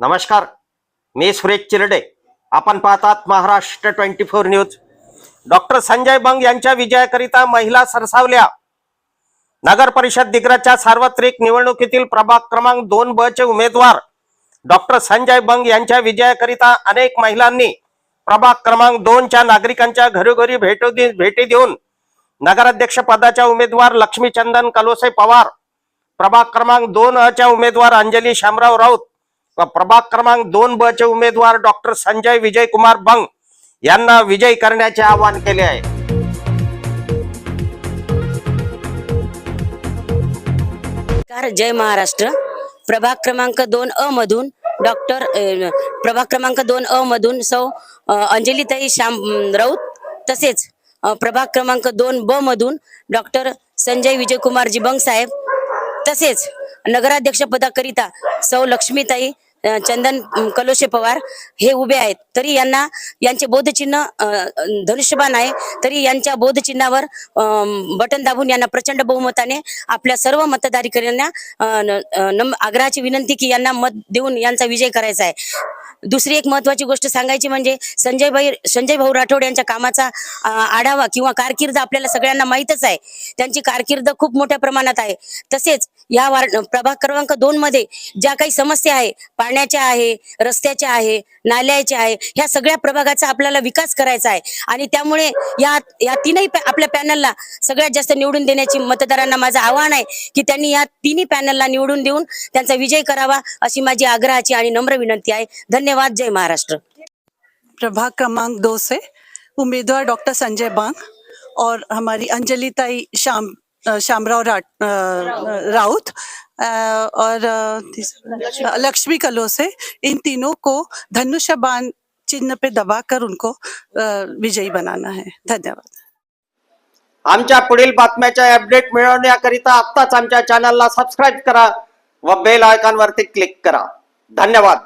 नमस्कार मी सुरेश चिरडे. आपण पाहतात Maharashtra twenty four news. Doctor Sanjay Bang यांच्या विजयाकरिता महिला सरसावल्या. नगर परिषद दिग्रजच्या सार्वत्रिक निवडणुकीतील प्रभाग क्रमांक दोन ब चे उमेदवार डॉक्टर संजय बंग यांच्या विजयाकरिता अनेक महिलांनी प्रभाग क्रमांक दोनच्या नागरिकांच्या घरोघरी भेट भेटी देऊन नगराध्यक्ष पदाच्या उमेदवार लक्ष्मीचंदन कलोसे पवार प्रभाग क्रमांक दोन अ च्या उमेदवार अंजली शामराव राऊत प्रभाग क्रमांक दोन ब चे उमेदवार डॉक्टर संजय विजय कुमार बंग यांना विजयी करण्याचे आवाहन केले आहे. जय महाराष्ट्र. प्रभाग क्रमांक दोन अ मधून डॉक्टर प्रभाग क्रमांक दोन अ मधून सौ अंजलीताई श्याम राऊत तसेच प्रभाग क्रमांक दोन ब मधून डॉक्टर संजय विजयकुमार जिबंग साहेब तसेच नगराध्यक्ष पदाकरिता सौ लक्ष्मीताई चंदन कलोशे पवार हे उभे आहेत. तरी यांना यांचे बोधचिन्ह धनुष्यबाण आहे. तरी यांच्या बोधचिन्हावर बटन दाबून यांना प्रचंड बहुमताने आपल्या सर्व मतदारीकरांना आग्रहाची विनंती की यांना मत देऊन यांचा विजय करायचा आहे. दुसरी एक महत्वाची गोष्ट सांगायची म्हणजे संजय भाई संजय भाऊ राठोड यांच्या कामाचा आढावा किंवा कारकीर्द आपल्याला सगळ्यांना माहीतच आहे. त्यांची कारकीर्द खूप मोठ्या प्रमाणात आहे. तसेच या वार्ड प्रभाग क्रमांक दोन मध्ये ज्या काही समस्या आहे पाण्याच्या आहे रस्त्याच्या आहे नाल्याच्या आहे ह्या सगळ्या प्रभागाचा आपल्याला विकास करायचा आहे. आणि त्यामुळे या या तीनही आपल्या पॅनलला सगळ्यात जास्त निवडून देण्याची मतदारांना माझं आव्हान आहे की त्यांनी या तिन्ही पॅनलला निवडून देऊन त्यांचा विजय करावा अशी माझी आग्रहाची आणि नम्र विनंती आहे. धन्यवाद. जय महाराष्ट्र. प्रभाग क्रमांक दो से उम्मीदवार डॉक्टर संजय बांग और हमारी अंजलि ताई श्याम श्यामराव राट राउत और लक्ष्मी कलोसे इन तीनों को धनुष्य बाण चिन्ह पे दबाकर उनको विजयी बनाना है। धन्यवाद। आमच्या पुढील बातम्याच्या अपडेट मिळवण्याकरिता आत्ताच आमच्या चॅनलला सबस्क्राईब करा व बेल आयकॉनवरती क्लिक करा. धन्यवाद.